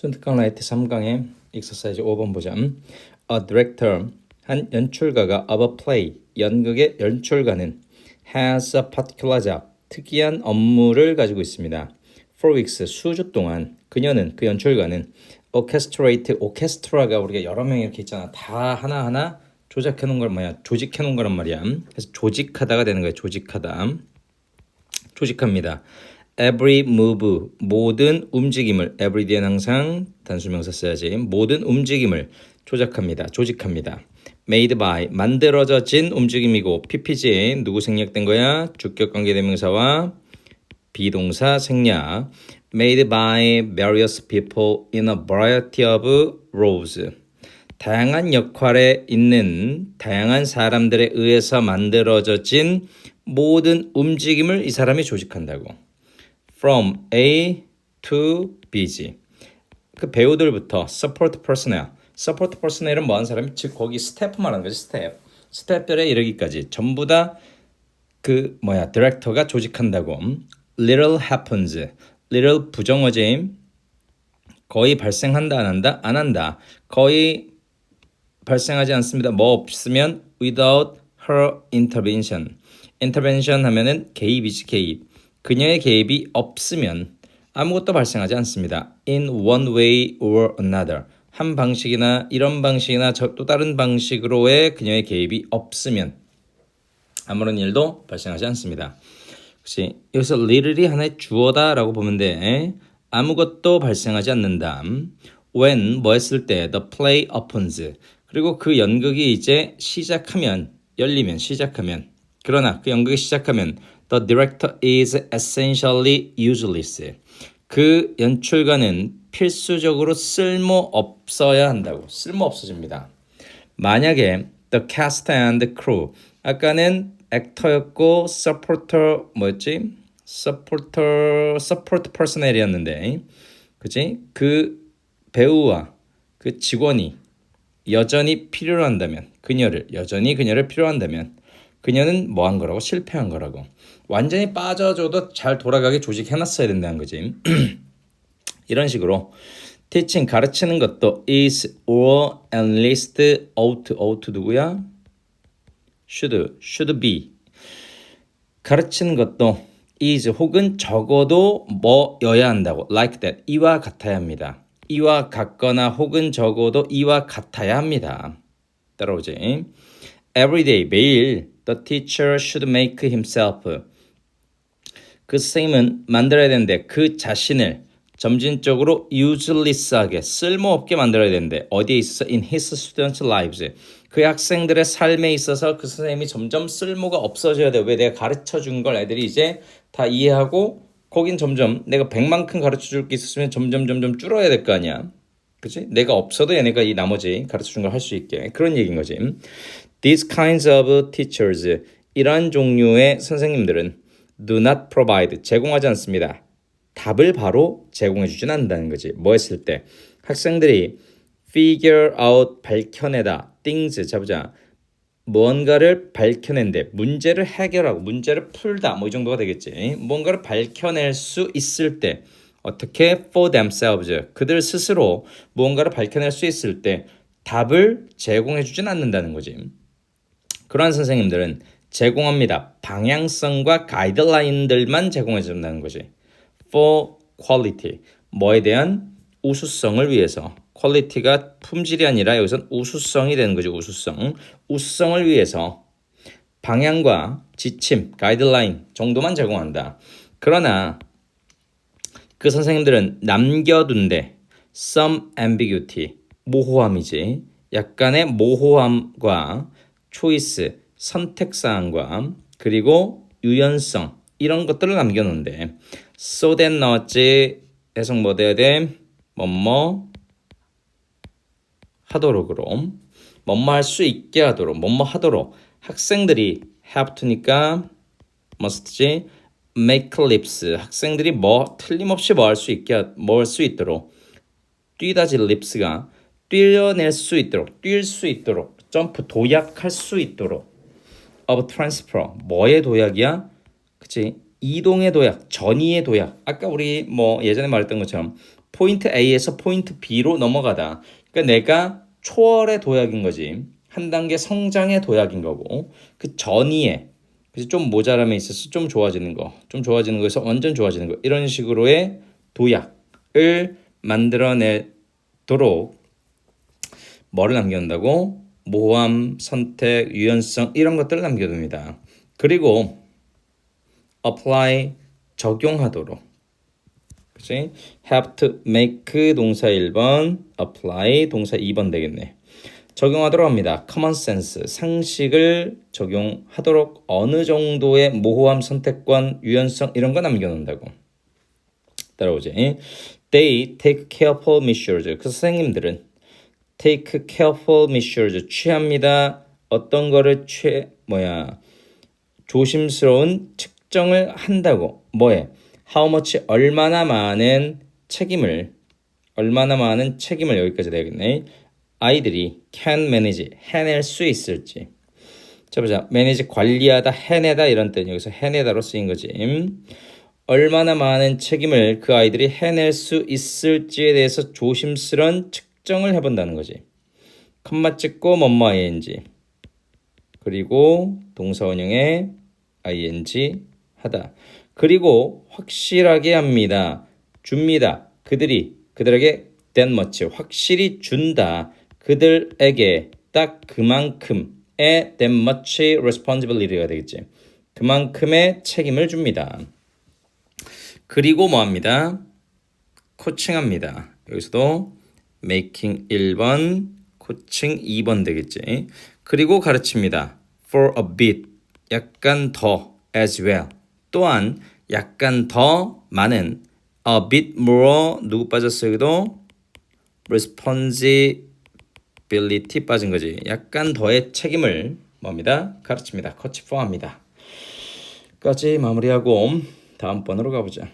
선택강 라이트 3강의 익서사이즈 5번 보자. A director 한 연출가가 of a play 연극의 연출가는 has a particular job 특이한 업무를 가지고 있습니다. For weeks 수주 동안 그녀는 그 연출가는 orchestrate orchestra가 우리가 여러 명 이렇게 있잖아. 다 하나 하나 조작해 놓은 걸 뭐야? 조직해 놓은 거란 말이야. 그래서 조직하다가 되는 거야. 조직하다. 조직합니다. Every move 모든 움직임을 everyday는 항상 단수명사 써야지 모든 움직임을 조작합니다. 조직합니다. made by 만들어진 움직임이고 ppg 누구 생략된 거야? 주격 관계 대명사와 비동사 생략 made by various people in a variety of roles 다양한 역할에 있는 다양한 사람들에 의해서 만들어진 모든 움직임을 이 사람이 조직한다고. From A to B지. 그 배우들부터 support personnel. support personnel은 뭐하는 사람이 즉 거기 스태프 말하는 거지 스태프. 스태프들에 이르기까지 전부 다 그 뭐야 디렉터가 조직한다고. Little happens. Little 부정어제임. 거의 발생한다 안 한다 안 한다. 거의 발생하지 않습니다. 뭐 없으면 without her intervention. intervention 하면은 개입이지 개입. 그녀의 개입이 없으면 아무것도 발생하지 않습니다. in one way or another. 한 방식이나 이런 방식이나 저또 다른 방식으로의 그녀의 개입이 없으면 아무런 일도 발생하지 않습니다. 혹시 여기서 little이 하나의 주어다라고 보면 돼. 아무것도 발생하지 않는다. when 뭐 했을 때 the play opens 그리고 그 연극이 이제 시작하면 열리면 시작하면 그러나 그 연극이 시작하면 the director is essentially useless 그 연출가는 필수적으로 쓸모 없어야 한다고 쓸모 없어집니다. 만약에 the cast and crew 아까는 액터였고 supporter 뭐였지? supporter support personnel이었는데 그지? 그 배우와 그 직원이 여전히 필요로 한다면 그녀를 여전히 그녀를 필요한다면 그녀는 뭐 한 거라고? 실패한 거라고. 완전히 빠져줘도 잘 돌아가게 조직해놨어야 된다는 거지. 이런 식으로 teaching 가르치는 것도 is or at least ought ought 누구야? should should be. 가르치는 것도 is 혹은 적어도 뭐여야 한다고. like that. 이와 같아야 합니다. 이와 같거나 혹은 적어도 이와 같아야 합니다. 따라오지. Every day 매일 the teacher should make himself 그 선생님은 만들어야 되는데 그 자신을 점진적으로 useless하게 쓸모없게 만들어야 되는데 어디에 있어서 in his students' lives 그 학생들의 삶에 있어서 그 선생님이 점점 쓸모가 없어져야 돼요. 왜 내가 가르쳐 준 걸 애들이 이제 다 이해하고 거긴 점점 내가 100만큼 가르쳐 줄 게 있었으면 점점 점점 줄어야 될 거 아니야. 그치? 내가 없어도 얘네가 이 나머지 가르쳐 준 걸 할 수 있게. 그런 얘기인 거지. These kinds of teachers 이러한 종류의 선생님들은 do not provide 제공하지 않습니다. 답을 바로 제공해 주진 않는다는 거지. 뭐 했을 때 학생들이 figure out 밝혀내다 things 잡자 무언가를 밝혀낸데 문제를 해결하고 문제를 풀다 뭐 이 정도가 되겠지. 뭔가를 밝혀낼 수 있을 때 어떻게 for themselves 그들 스스로 무언가를 밝혀낼 수 있을 때 답을 제공해 주진 않는다는 거지. 그러한 선생님들은 제공합니다. 방향성과 가이드라인들만 제공해 준다는 거지. for quality 뭐에 대한 우수성을 위해서 퀄리티가 품질이 아니라 여기선 우수성이 되는 거죠. 우수성. 우수성을 위해서 방향과 지침, 가이드라인 정도만 제공한다. 그러나 그 선생님들은 남겨둔데 some ambiguity 모호함이지. 약간의 모호함과 초이스 선택사항과 그리고 유연성 이런 것들을 남겨놓는데 so that 나왔지. 해석 뭐 돼야 돼? 뭐뭐 하도록으로 뭐뭐 할 수 있게 하도록 뭐뭐 하도록. 학생들이 have to니까 must지. make lips. 학생들이 뭐 틀림없이 뭐 할 수 있게 뭐 할 수 있도록. 뛰다지 lips가 뛰어낼 수 있도록 뛸 수 있도록 점프 도약할 수 있도록 of transfer 뭐의 도약이야? 그치? 이동의 도약, 전이의 도약. 아까 우리 뭐 예전에 말했던 것처럼 포인트 A에서 포인트 B로 넘어가다. 그러니까 내가 초월의 도약인 거지. 한 단계 성장의 도약인 거고 그 전이에 그래서 좀 모자람에 있어서 좀 좋아지는 거, 좀 좋아지는 거에서 완전 좋아지는 거 이런 식으로의 도약을 만들어내도록 뭐를 남겨놓는다고? 모함, 선택, 유연성 이런 것들을 남겨둡니다. 그리고 apply 적용하도록 그치? have to make 동사 1번, apply 동사 2번 되겠네. 적용하도록 합니다. common sense 상식을 적용하도록 어느 정도의 모호함, 선택권, 유연성 이런 거 남겨놓는다고. 따라오지. They take careful measures. 그 선생님들은 take careful measures. 취합니다. 어떤 거를 취 뭐야 조심스러운 측정을 한다고. 뭐에? How much 얼마나 많은 책임을 얼마나 많은 책임을 여기까지 되겠네. 아이들이 can manage 해낼 수 있을지. 자 보자. manage 관리하다 해내다 이런 뜻. 여기서 해내다로 쓰인 거지. 얼마나 많은 책임을 그 아이들이 해낼 수 있을지에 대해서 조심스런 측 정을 해본다는 거지 컴마 찍고 뭐뭐 ing 그리고 동사 원형에 ing 하다. 그리고 확실하게 합니다. 줍니다. 그들이 그들에게 that 확실히 준다. 그들에게 딱 그만큼의 that responsibility가 되겠지. 그만큼의 책임을 줍니다. 그리고 뭐 합니다? 코칭합니다. 여기서도 making 1번, 코칭 2번 되겠지. 그리고 가르칩니다. for a bit 약간 더 as well. 또한 약간 더 많은 a bit more 누구 빠졌어요? 여기도 responsibility 빠진 거지. 약간 더의 책임을 뭡니다? 가르칩니다. 코치 포함합니다. 까지 마무리하고 다음 번으로 가보자.